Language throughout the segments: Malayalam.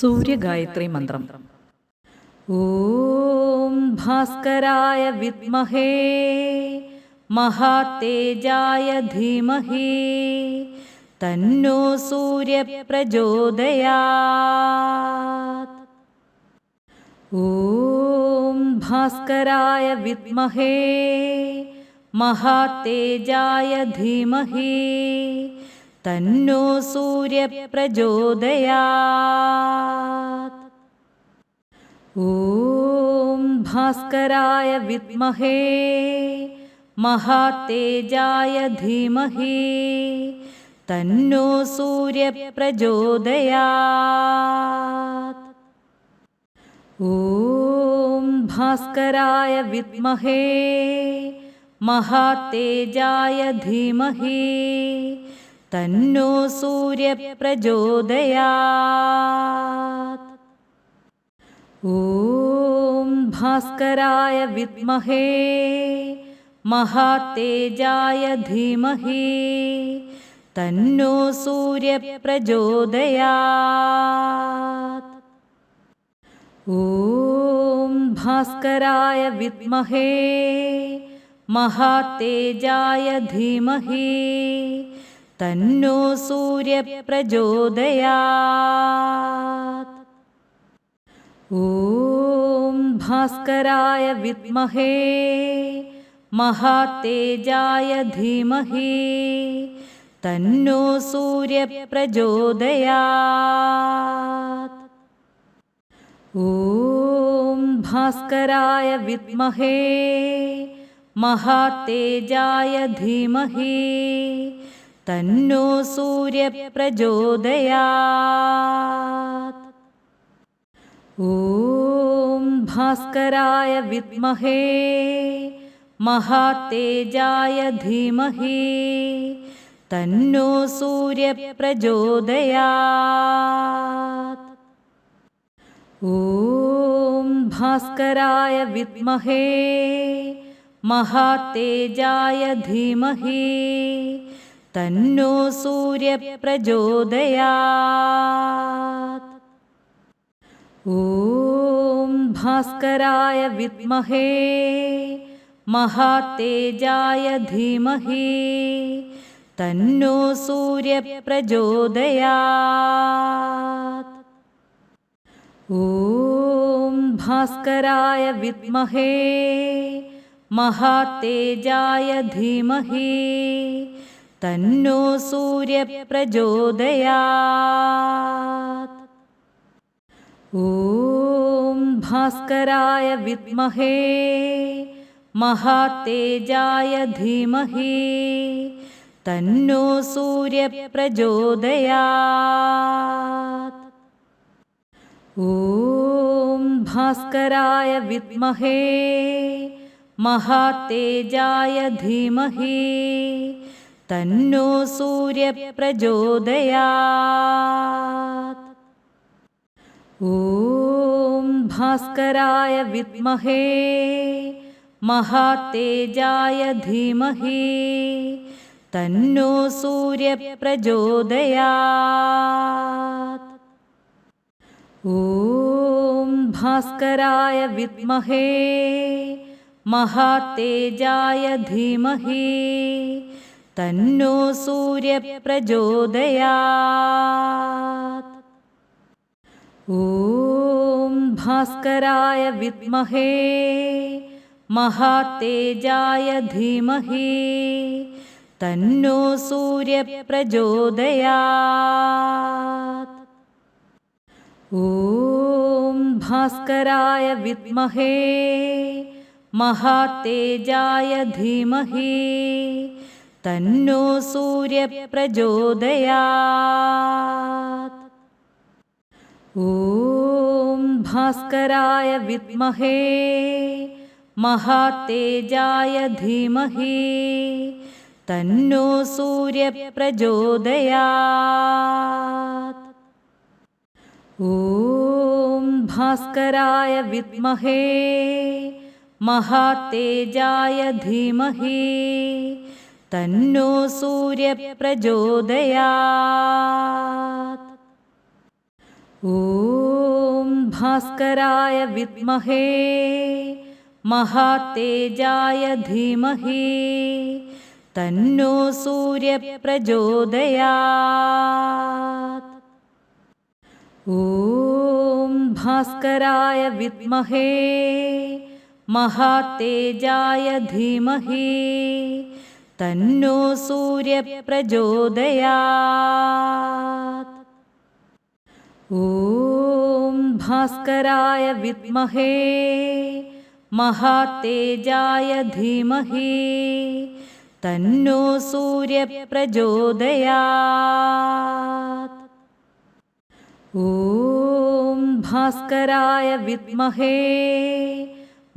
സൂര്യഗായത്രി മന്ത്രം ഓം ഭാസ്കരായ വിദ്മഹേ മഹാതേജായ ധീമഹി തന്നോ സൂര്യപ്രചോദയാത്. ഓം ഭാസ്കരായ വിദ്മഹേ മഹാതേജായ ധീമഹി തന്നോ സൂര്യപ്രചോദയാത്. ഓം ഭാസ്കരായ വിദ്മഹേ മഹാതേജായ ധീമഹേ തന്നോ സൂര്യപ്രചോദയാത്. ഓം ഭാസ്കരായ വിദ്മഹേ മഹാതേജായ ധീമഹി തന്നോ സൂര്യപ്രചോദയാത്. ഓം ഭാസ്കരായ വിദ്മഹേ മഹാതേജായ ധീമഹേ തന്നോ സൂര്യപ്രചോദയാത്. ഓം ഭാസ്കരായ വിദ്മഹേ മഹാതേജായ ധീമഹി തന്നോ സൂര്യപ്രചോദയാത്. ഓം ഭാസ്കരായ വിദ്മഹേ മഹാതേജായ ധീമഹി തന്നോ സൂര്യപ്രചോദയാത്. ഓം ഭാസ്കരായ വിദ്മഹേ മഹാതേജായ ധീമഹി തന്നോ സൂര്യപ്രചോദയാത്. ഓം ഭാസ്കരായ വിദ്മഹേ മഹാതേജായ ധീമഹി തന്നോ സൂര്യപ്രചോദയാത്. ഓം ഭാസ്കരായ വിദ്മഹേ മഹാതേജായ ധീമഹി തന്നോ സൂര്യപ്രചോദയാത്. ഓം ഭാസ്കരായ വിദ്മഹേ മഹാതേജായ ധീമഹേ തന്നോ സൂര്യപ്രചോദയാത്. ഓം ഭാസ്കരായ വിദ്മഹേ മഹാതേജായ ധീമഹി തന്നോ സൂര്യപ്രചോദയാ ഓം ഭാസ്കരായ വിദ്മഹേ മഹാതേജായ ധീമഹേ തന്നോ സൂര്യപ്രചോദയാ ഓം ഭാസ്കരായ വിദ്മഹേ മഹാതേജായ ധീമഹി തന്നോ സൂര്യപ്രചോദയാത്. ഓം ഭാസ്കരായ വിദ്മഹേ മഹാതേജായ ധീമഹി തന്നോ സൂര്യപ്രചോദയാത്. ഓം ഭാസ്കരായ വിദ്മഹേ മഹാതേജായ ധീമഹി തന്നോ സൂര്യപ്രചോദയാത്. ഓം ഭാസ്കരായ വിദ്മഹേ മഹാതേജായ ധീമഹി തന്നോ സൂര്യപ്രചോദയാത്. ഓം ഭാസ്കരായ വിദ്മഹേ മഹാതേജായ ധീമഹി തന്നോ സൂര്യപ്രചോദയാത്. ഓം ഭാസ്കരായ വിദ്മഹേ മഹാതേജായ ധീമഹേ തന്നോ സൂര്യപ്രചോദയാത്. ഓം ഭാസ്കരായ വിദ്മഹേ മഹാതേജായ ധീമഹി തന്നോ സൂര്യപ്രചോദയാ ഓം ഭാസ്കരായ വിദ്മഹേ മഹാതേജായ ധീമഹേ തന്നോ സൂര്യപ്രചോദയാ ഓം ഭാസ്കരായ വിദ്മഹേ മഹാതേജായ ധീമഹേ तन्नो सूर्यप्रचोदयात्। ॐ भास्कराय विद्महे महातेजाय धीमहि तन्नो सूर्यप्रचोदयात्। ॐ भास्कराय विद्महे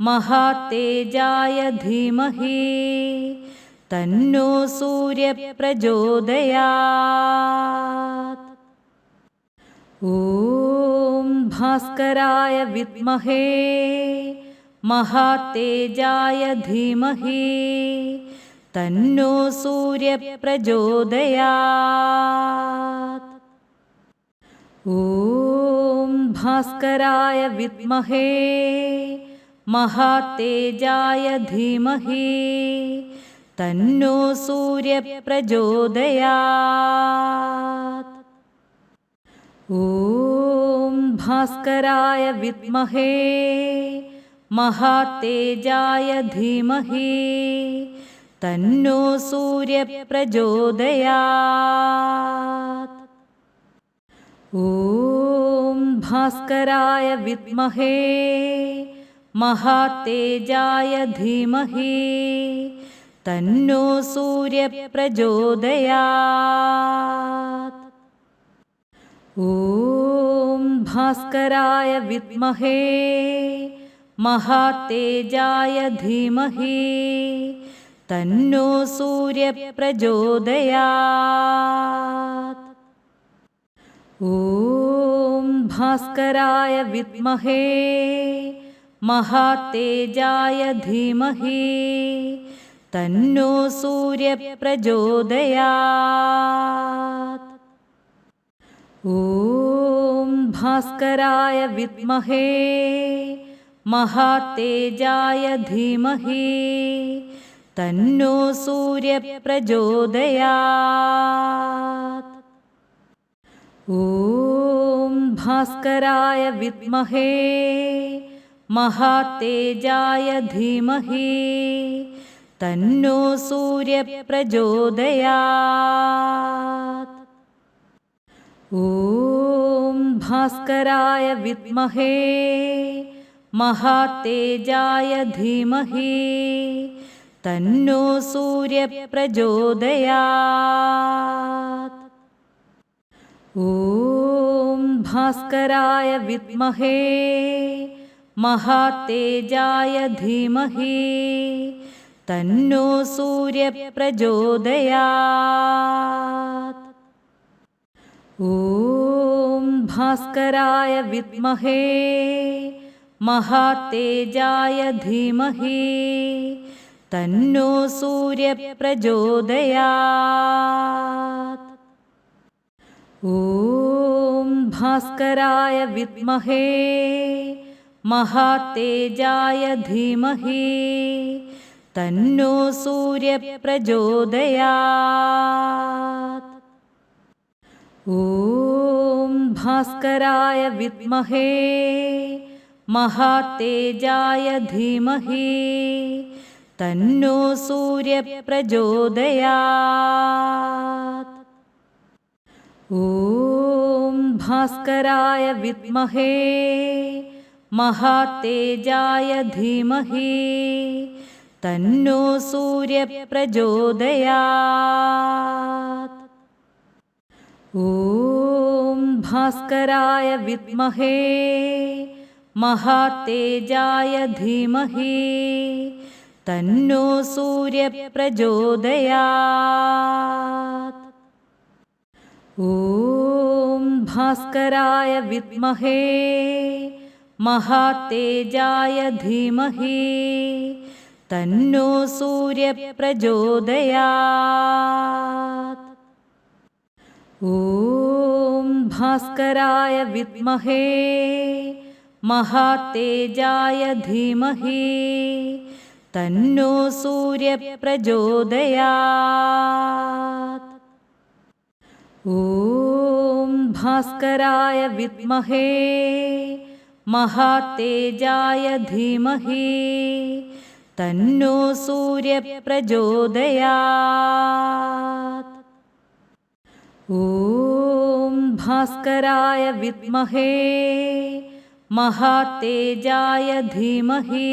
महातेजाय धीमहि തന്നോ സൂര്യപ്രചോദയാ ഓം ഭാസ്കരായ വിദ്മഹേ മഹാതേജായ ധീമഹി തന്നോ സൂര്യപ്രചോദയാ ഓം ഭാസ്കരായ വിദ്മഹേ മഹാതേജായ ധീമഹി തന്നോ സൂര്യപ്രചോദയാത്. ഓം ഭാസ്കരായ വിദ്മഹേ മഹാതേജായ ധീമഹേ തന്നോ സൂര്യപ്രചോദയാത്. ഓം ഭാസ്കരായ വിദ്മഹേ മഹാതേജായ ധീമഹേ തന്നോ സൂര്യപ്രചോദയാ ഓം ഭാസ്കരായ വിദ്മഹേ മഹാതേജായ ധീമഹി തന്നോ സൂര്യപ്രചോദയാ ഓം ഭാസ്കരായ വിദ്മഹേ മഹാതേജായ ധീമഹി തന്നോ സൂര്യപ്രചോദയാത്. ഓം ഭാസ്കരായ വിദ്മഹേ മഹാതേജായ ധീമഹി തന്നോ സൂര്യപ്രചോദയാത്. ഓം ഭാസ്കരായ വിദ്മഹേ മഹാതേജായ ധീമഹി തന്നോ സൂര്യപ്രചോദയാത്. ഓം ഭാസ്കരായ വിദ്മഹേ മഹാതേജായ ധീമഹി തന്നോ സൂര്യപ്രചോദയാത്. ഓം ഭാസ്കരായ വിദ്മഹേ മഹാതേജായ ധീമഹി തന്നോ സൂര്യപ്രചോദയാത്. ഓം ഭാസ്കരായ വിദ്മഹേ മഹാതേജായ ധീമഹേ തന്നോ സൂര്യപ്രചോദയാത്. ഓം ഭാസ്കരായ വിദ്മഹേ മഹാതേജായ ധീമഹേ तन्नो सूर्यप्रचोदयात् ॐ भास्कराय विद्महे महातेजाय धीमहि तन्नो सूर्यप्रचोदयात् ॐ भास्कराय विद्महे महातेजाय धीमहि തന്നോ സൂര്യപ്രചോദയാത്. ഓം ഭാസ്കരായ വിദ്മഹേ മഹാതേജായ ധീമഹി തന്നോ സൂര്യപ്രചോദയാത്. ഓം ഭാസ്കരായ വിദ്മഹേ മഹാതേജായ ധീമഹി തന്നോ സൂര്യപ്രചോദയാത്. ഓം ഭാസ്കരായ വിദ്മഹേ മഹാതേജായ ധീമഹി തന്നോ സൂര്യപ്രചോദയാത്. ഓം ഭാസ്കരായ വിദ്മഹേ മഹാതേജായ ധീമഹി തന്നോ സൂര്യപ്രചോദയാത്. ഓം ഭാസ്കരായ വിദ്മഹേ മഹാതേജായ ധീമഹേ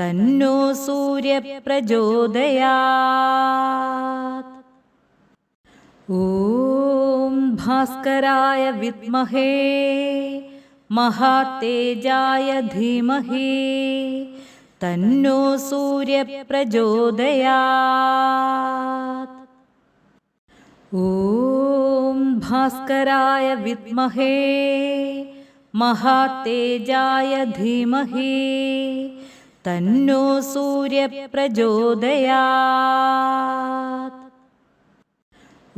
തന്നോ സൂര്യപ്രചോദയാത്. ഓം ഭാസ്കരായ വിദ്മഹേ മഹാതേജായ ധീമഹേ तन्नो सूर्यप्रचोदयात् ॐ भास्कराय विद्महे महातेजाय धीमहि तन्नो सूर्यप्रचोदयात्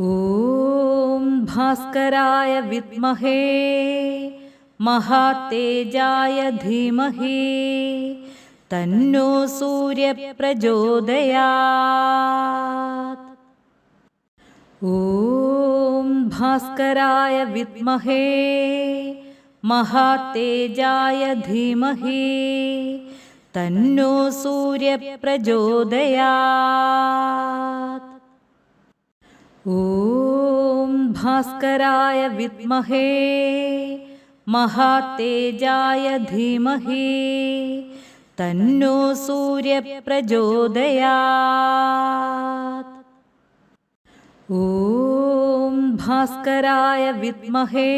ॐ भास्कराय विद्महे महातेजाय धीमहि തന്നോ സൂര്യപ്രചോദയാ ഓം ഭാസ്കരായ വിദ്മഹേ മഹാതേജായ ധീമഹി തന്നോ സൂര്യപ്രചോദയാ ഓം ഭാസ്കരായ വിദ്മഹേ മഹാതേജായ ധീമഹി തന്നോ സൂര്യപ്രചോദയാത്. ഓം ഭാസ്കരായ വിദ്മഹേ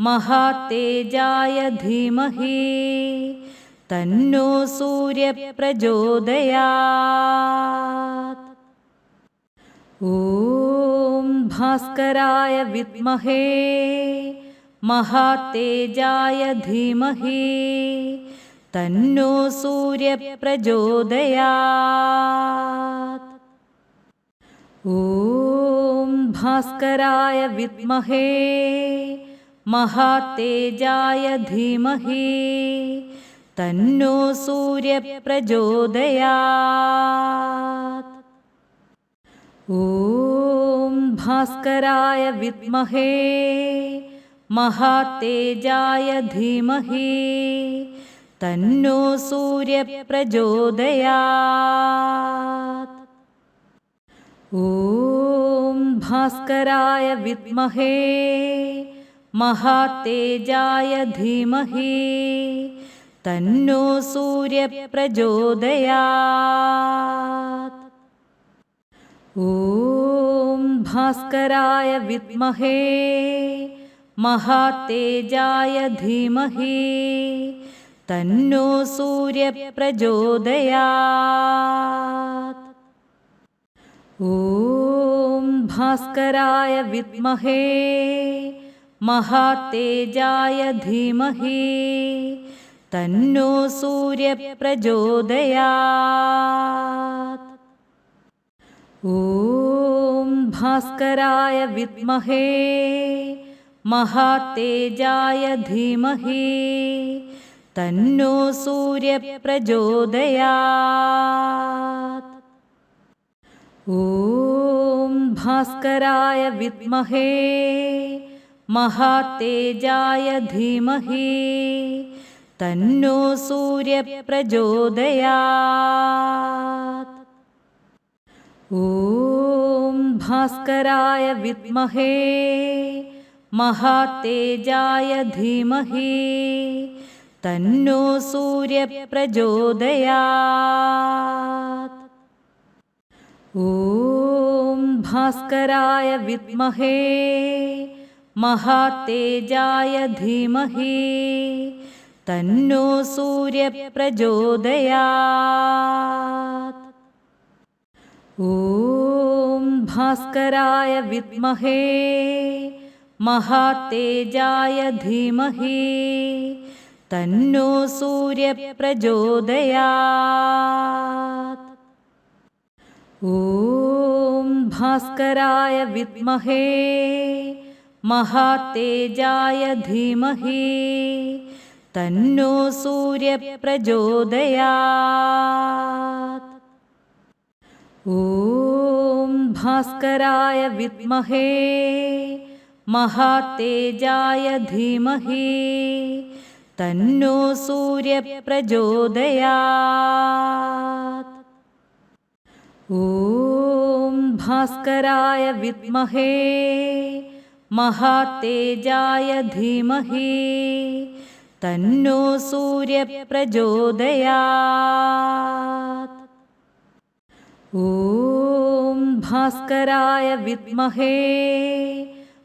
മഹാതേജായ ധീമഹി തന്നോ സൂര്യപ്രചോദയാത്. ഓം ഭാസ്കരായ വിദ്മഹേ മഹാതേജായ ധീമഹി തന്നോ സൂര്യപ്രചോദയാത്. ഓം ഭാസ്കരായ വിദ്മഹേ മഹാതേജായ ധീമഹേ തന്നോ സൂര്യപ്രചോദയാത്. ഓം ഭാസ്കരായ വിദ്മഹേ മഹാതേജായ ധീമഹേ തന്നോ സൂര്യപ്രചോദയാ ഓം ഭാസ്കരായ വിദ്മഹേ മഹാതേജായ ധീമഹി തന്നോ സൂര്യപ്രചോദയാ ഓം ഭാസ്കരായ വിദ്മഹേ മഹാതേജായ ധീമഹി തന്നോ സൂര്യപ്രചോദയാ ഓം ഭാസ്കരായ വിദ്മഹേ മഹാതേജായ ധീമഹി തന്നോ സൂര്യപ്രചോദയാ ഓം ഭാസ്കരായ വിദ്മഹേ മഹാതേജായ ധീമഹി തന്നോ സൂര്യപ്രചോദയാത്. ഓം ഭാസ്കരായ വിദ്മഹേ മഹാതേജായ ധീമഹി തന്നോ സൂര്യപ്രചോദയാത്. ഓം ഭാസ്കരായ വിദ്മഹേ മഹാതേജായ ധീമഹി തന്നോ സൂര്യപ്രചോദയാ ഓം ഭാസ്കരായ വിദ്മഹേ മഹാതേജായ ധീമഹേ തന്നോ സൂര്യപ്രചോദയാ ഓം ഭാസ്കരായ വിദ്മഹേ മഹാതേജായ ധീമഹേ തന്നോ സൂര്യപ്രചോദയാ ഓം ഭാസ്കരായ വിദ്മഹേ മഹാതേജായ ധീമഹി തന്നോ സൂര്യപ്രചോദയാ ഓം ഭാസ്കരായ വിദ്മഹേ മഹാതേജായ ധീമഹി തന്നോ സൂര്യപ്രചോദയാ ഓം ഭാസ്കരായ വിദ്മഹേ മഹാതേജായ ധീമഹി തന്നോ സൂര്യപ്രചോദയാ ഓം ഭാസ്കരായ വിദ്മഹേ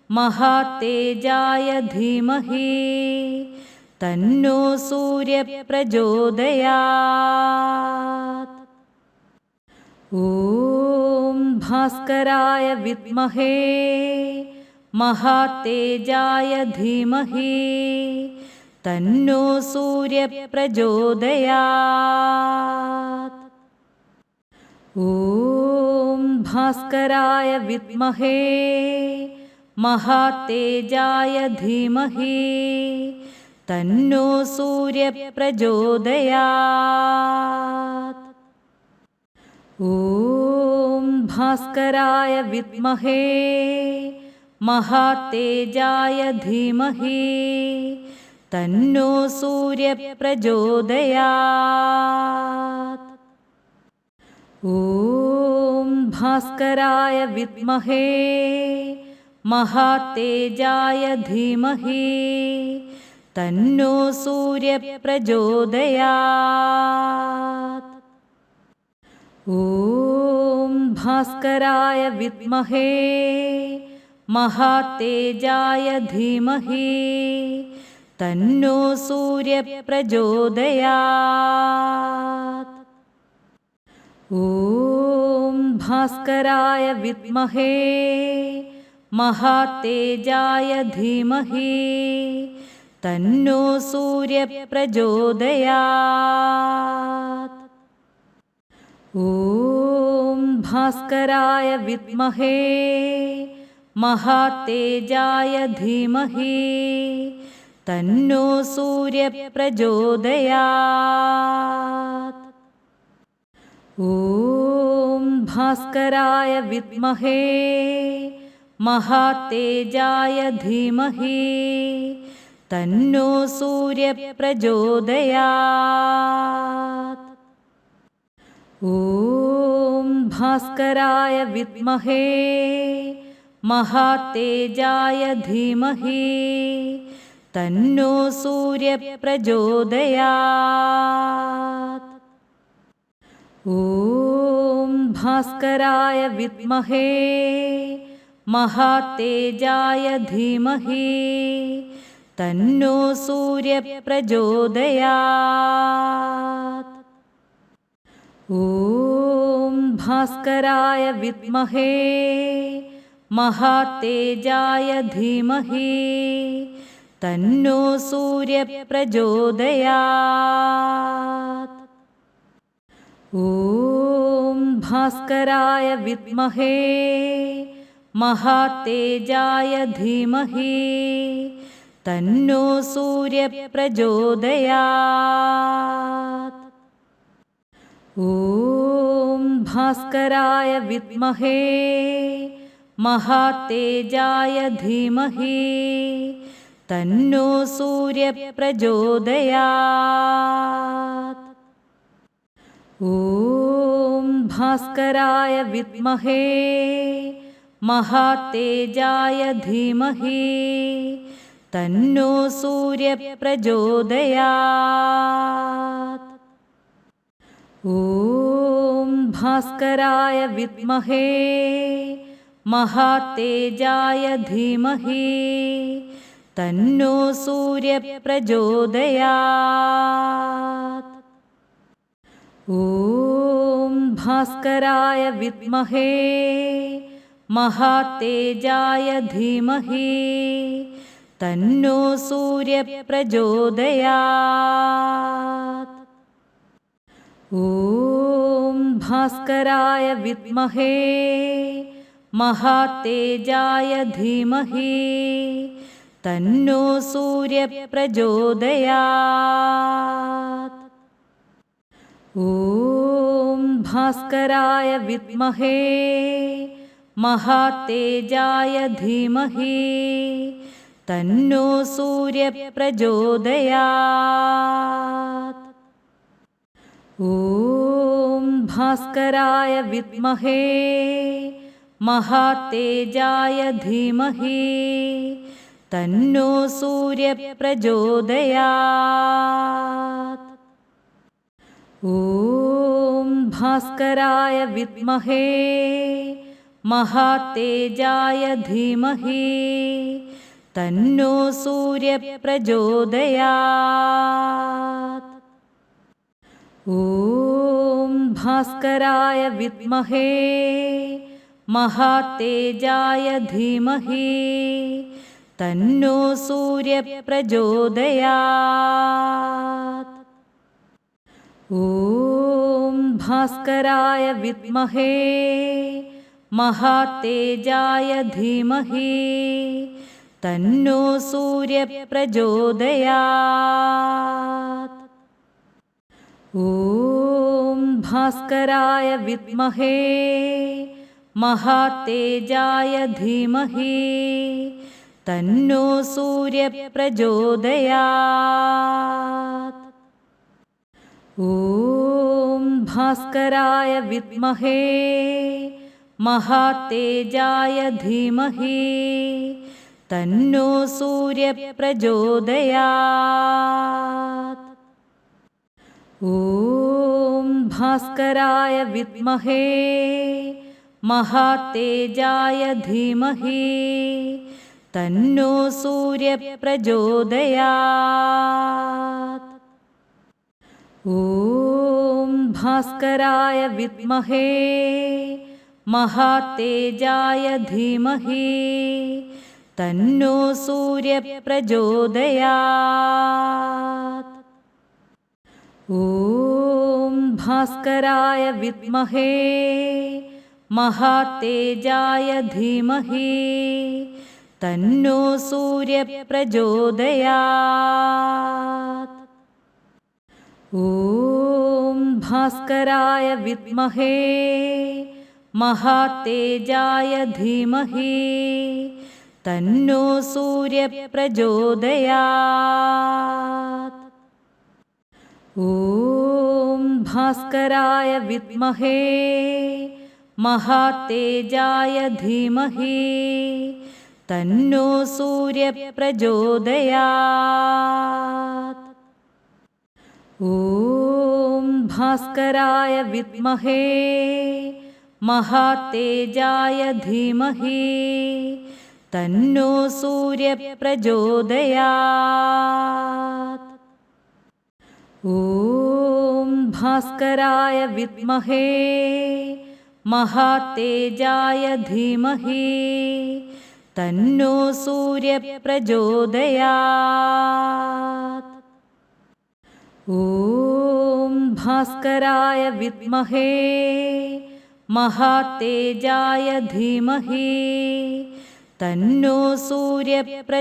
മഹാതേജായ ധീമഹി തന്നോ സൂര്യപ്രചോദയാത്. ഓം ഭാസ്കരായ വിദ്മഹേ മഹാതേജായ ധീമഹി തന്നോ സൂര്യപ്രചോദയാത്. ഓം ഭാസ്കരായ വിദ്മഹേ മഹാതേജായ ധീമഹി തന്നോ സൂര്യപ്രചോദയാ ഓം ഭാസ്കരായ വിദ്മഹേ മഹാതേജായ ധീമഹി തന്നോ സൂര്യപ്രചോദയാ ഓം ഭാസ്കരായ വിദ്മഹേ മഹാതേജായ ധീമഹി തന്നോ സൂര്യപ്രചോദയാ ഓം ഭാസ്കരായ വിദ്മഹേ മഹാതേജായ ധീമഹി തന്നോ സൂര്യപ്രചോദയാ ഓം ഭാസ്കരായ വിദ്മഹേ മഹാതേജായ ധീമഹി തന്നോ സൂര്യപ്രചോദയാത്. ഓം ഭാസ്കരായ വിദ്മഹേ മഹാതേജായ ധീമഹി തന്നോ സൂര്യപ്രചോദയാത്. ഓം ഭാസ്കരായ വിദ്മഹേ മഹാതേജായ ധീമഹി തന്നോ സൂര്യപ്രചോദയാത്. ഓം ഭാസ്കരായ വിദ്മഹേ മഹാതേജായ ധീമഹി തന്നോ സൂര്യപ്രചോദയാത്. ഓം ഭാസ്കരായ വിദ്മഹേ മഹാതേജായ ധീമഹി തന്നോ സൂര്യപ്രചോദയാ ഓം ഭാസ്കരായ വിദ്മഹേ മഹാതേജായ ധീമഹേ തന്നോ സൂര്യപ്രചോദയാ ഓം ഭാസ്കരായ വിദ്മഹേ മഹാതേജായ ധീമഹേ തന്നോ സൂര്യപ്രചോദയാത്. ഓം ഭാസ്കരായ വിദ്മഹേ മഹാതേജായ ധീമഹേ തന്നോ സൂര്യപ്രചോദയാത്. ഓം ഭാസ്കരായ വിദ്മഹേ മഹാതേജായ ധീമഹേ തന്നോ സൂര്യപ്രചോദയാ ഓം ഭാസ്കരായ വിദ്മഹേ മഹാതേജായ ധീമഹി തന്നോ സൂര്യപ്രചോദയാ ഓം ഭാസ്കരായ വിദ്മഹേ മഹാതേജായ ധീമഹി തന്നോ സൂര്യപ്രചോദയാത്. ഓം ഭാസ്കരായ വിദ്മഹേ മഹാതേജായ ധീമഹി തന്നോ സൂര്യപ്രചോദയാത്. ഓം ഭാസ്കരായ വിദ്മഹേ മഹാതേജായ ധീമഹി തന്നോ സൂര്യപ്രചോദയാ ഓം ഭാസ്കരായ വിദ്മഹേ മഹാതേജായ ധീമഹേ തന്നോ സൂര്യപ്രചോദയാ ഓം ഭാസ്കരായ വിദ്മഹേ മഹാതേജായ ധീമഹേ तन्नो सूर्यप्रचोदयात्। ॐ भास्कराय विद्महे महातेजाय धीमहि तन्नो सूर्यप्रचोदयात्। ॐ भास्कराय विद्महे महातेजाय धीमहि തന്നോ സൂര്യപ്രചോദയാത്. ഓം ഭാസ്കരായ വിദ്മഹേ മഹാതേജായ ധീമഹി തന്നോ സൂര്യപ്രചോദയാത്. ഓം ഭാസ്കരായ വിദ്മഹേ മഹാതേജായ ധീമഹി തന്നോ സൂര്യപ്രചോദയാത്. ഓം ഭാസ്കരായ വിദ്മഹേ മഹാതേജായ ധീമഹേ തന്നോ സൂര്യപ്രചോദയാത്. ഓം ഭാസ്കരായ വിദ്മഹേ മഹാതേജായ ധീമഹേ തന്നോ സൂര്യപ്രചോദയാ ഓം ഭാസ്കരായ വിദ്മഹേ മഹാതേജായ ധീമഹേ തന്നോ സൂര്യപ്രചോദയാ ഓം ഭാസ്കരായ വിദ്മഹേ മഹാതേജായ ധീമഹേ തന്നോ സൂര്യപ്രചോദയാ ഓം ഭാസ്കരായ വിദ്മഹേ മഹാതേജായ ധീമഹി തന്നോ സൂര്യപ്രചോദയാ ഓം ഭാസ്കരായ വിദ്മഹേ മഹാതേജായ ധീമഹി തന്നോ സൂര്യപ്രചോദയാ ഓം ഭാസ്കരായ വിദ്മഹേ മഹാതേജായ ധീമഹി തന്നോ സൂര്യപ്രചോദയാ ഓം ഭാസ്കരായ വിദ്മഹേ മഹാതേജായ ധീമഹി തന്നോ സൂര്യപ്രചോദയാത്.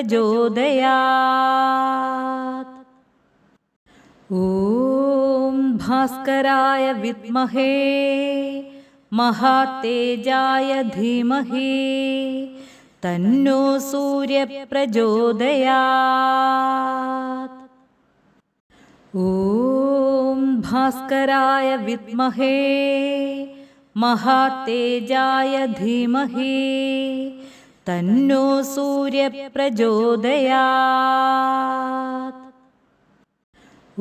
ഓം ഭാസ്കരായ വിദ്മഹേ മഹാതേജായ ധീമഹേ തന്നോ സൂര്യപ്രചോദയാത്. ഓം ഭാസ്കരായ വിദ്മഹേ മഹാതേജായ ധീമഹേ തന്നോ സൂര്യപ്രചോദയാ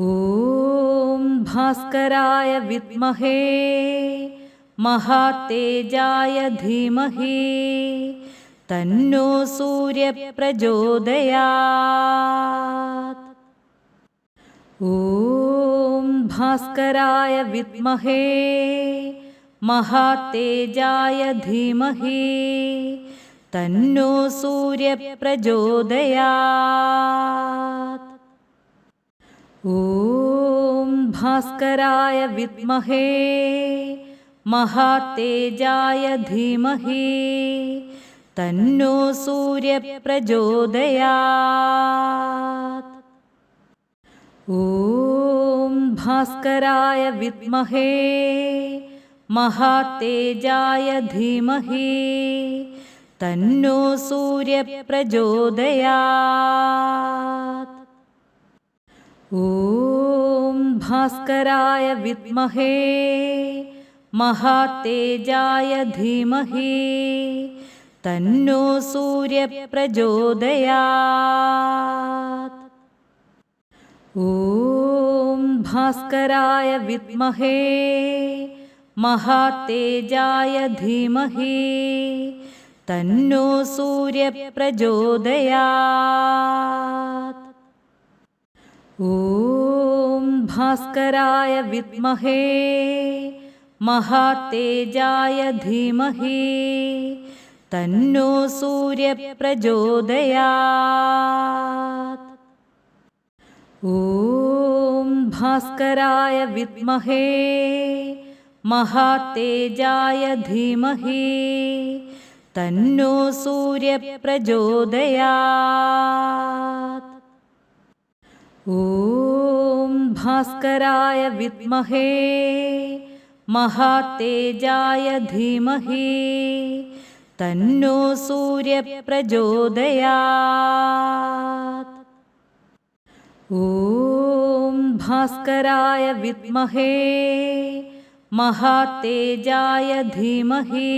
ഓം ഭാസ്കരായ വിദ്മഹേ മഹാതേജായ ധീമഹേ തന്നോ സൂര്യപ്രചോദയാ ഓം ഭാസ്കരായ വിദ്മഹേ മഹാതേജായ ധീമഹേ തന്നോ സൂര്യപ്രചോദയാത്. ഓം ഭാസ്കരായ വിദ്മഹേ മഹാതേജായ ധീമഹി തന്നോ സൂര്യപ്രചോദയാത്. ഓം ഭാസ്കരായ വിദ്മഹേ മഹാതേജായ ധീമഹി തന്നോ സൂര്യപ്രചോദയാ ഓം ഭാസ്കരായ വിദ്മഹേ മഹാതേജായ ധീമഹി തന്നോ സൂര്യപ്രചോദയാ ഓം ഭാസ്കരായ വിദ്മഹേ മഹാതേജായ ധീമഹി തന്നോ സൂര്യപ്രചോദയാത്. ഓം ഭാസ്കരായ വിദ്മഹേ മഹാതേജായ ധീമഹേ തന്നോ സൂര്യപ്രചോദയാത്. ഓം ഭാസ്കരായ വിദ്മഹേ മഹാതേജായ ധീമഹേ തന്നോ സൂര്യപ്രചോദയാ ഓം ഭാസ്കരായ വിദ്മഹേ മഹാതേജായ ധീമഹേ തന്നോ സൂര്യപ്രചോദയാ ഓം ഭാസ്കരായ വിദ്മഹേ മഹാതേജായ ധീമഹേ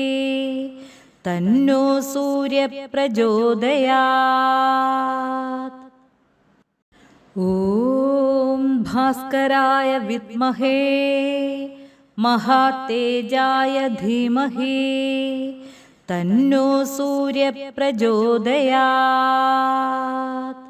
തന്നോ സൂര്യപ്രചോദയാത്. ഓം ഭാസ്കരായ വിദ്മഹേ മഹാതേജായ ധീമഹി തന്നോ സൂര്യപ്രചോദയാത്.